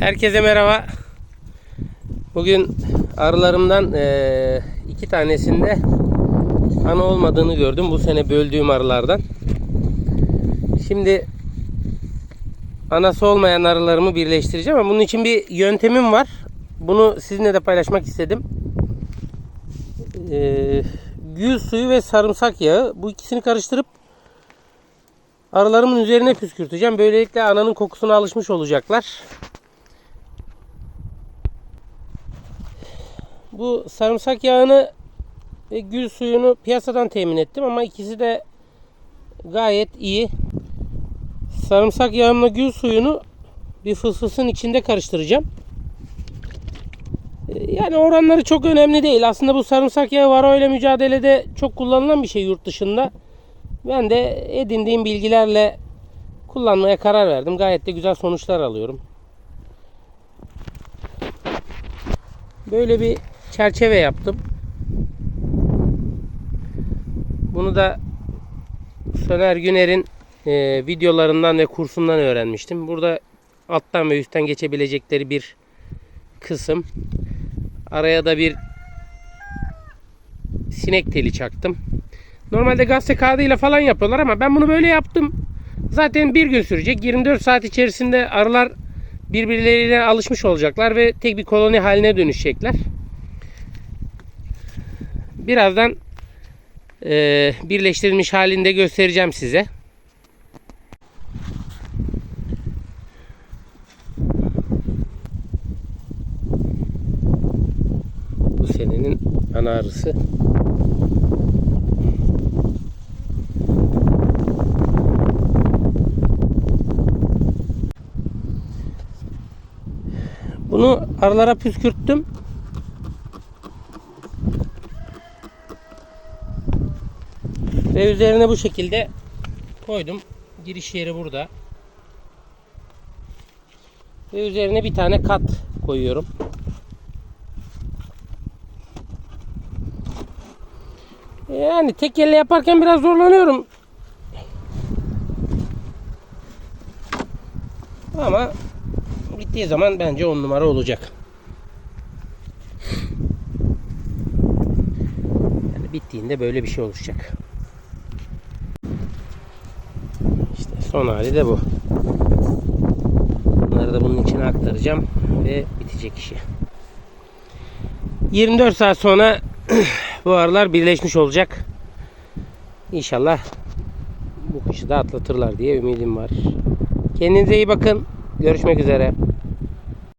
Herkese merhaba. Bugün arılarımdan eee, iki tanesinde ana olmadığını gördüm. Bu sene böldüğüm arılardan. Şimdi anası olmayan arılarımı birleştireceğim ama bunun için bir yöntemim var. Bunu sizinle de paylaşmak istedim. Eee gül suyu ve sarımsak yağı. Bu ikisini karıştırıp arılarımın üzerine püskürteceğim. Böylelikle ananın kokusuna alışmış olacaklar. Bu sarımsak yağını ve gül suyunu piyasadan temin ettim ama ikisi de gayet iyi. Sarımsak yağımla gül suyunu bir fısfısın içinde karıştıracağım. Ee, Yani oranları çok önemli değil. Aslında bu sarımsak yağı varo ile mücadelede çok kullanılan bir şey yurt dışında. Ben de edindiğim bilgilerle kullanmaya karar verdim. Gayet de güzel sonuçlar alıyorum. Böyle bir çerçeve yaptım. Bunu da Soner Güner'in e, videolarından ve kursundan öğrenmiştim. Burada alttan ve üstten geçebilecekleri bir kısım. Araya da bir sinek teli çaktım. Normalde gazete kağıdıyla falan yapıyorlar ama ben bunu böyle yaptım. Zaten bir gün sürecek. 24 saat içerisinde arılar birbirleriyle alışmış olacaklar ve tek bir koloni haline dönüşecekler. Birazdan eee, birleştirilmiş halinde göstereceğim size. Bu senenin ana arısı. Bunu arılara püskürttüm. Ve üzerine bu şekilde koydum. Giriş yeri burada. Ve üzerine bir tane kat koyuyorum. Yani tek elle yaparken biraz zorlanıyorum. Ama bittiği zaman bence on numara olacak. Yani bittiğinde böyle bir şey oluşacak. Son hali de bu. Bunları da bunun içine aktaracağım ve bitecek işi. 24 saat sonra bu arılar birleşmiş olacak. İnşallah bu kışı da atlatırlar diye ümidim var. Kendinize iyi bakın. Görüşmek üzere.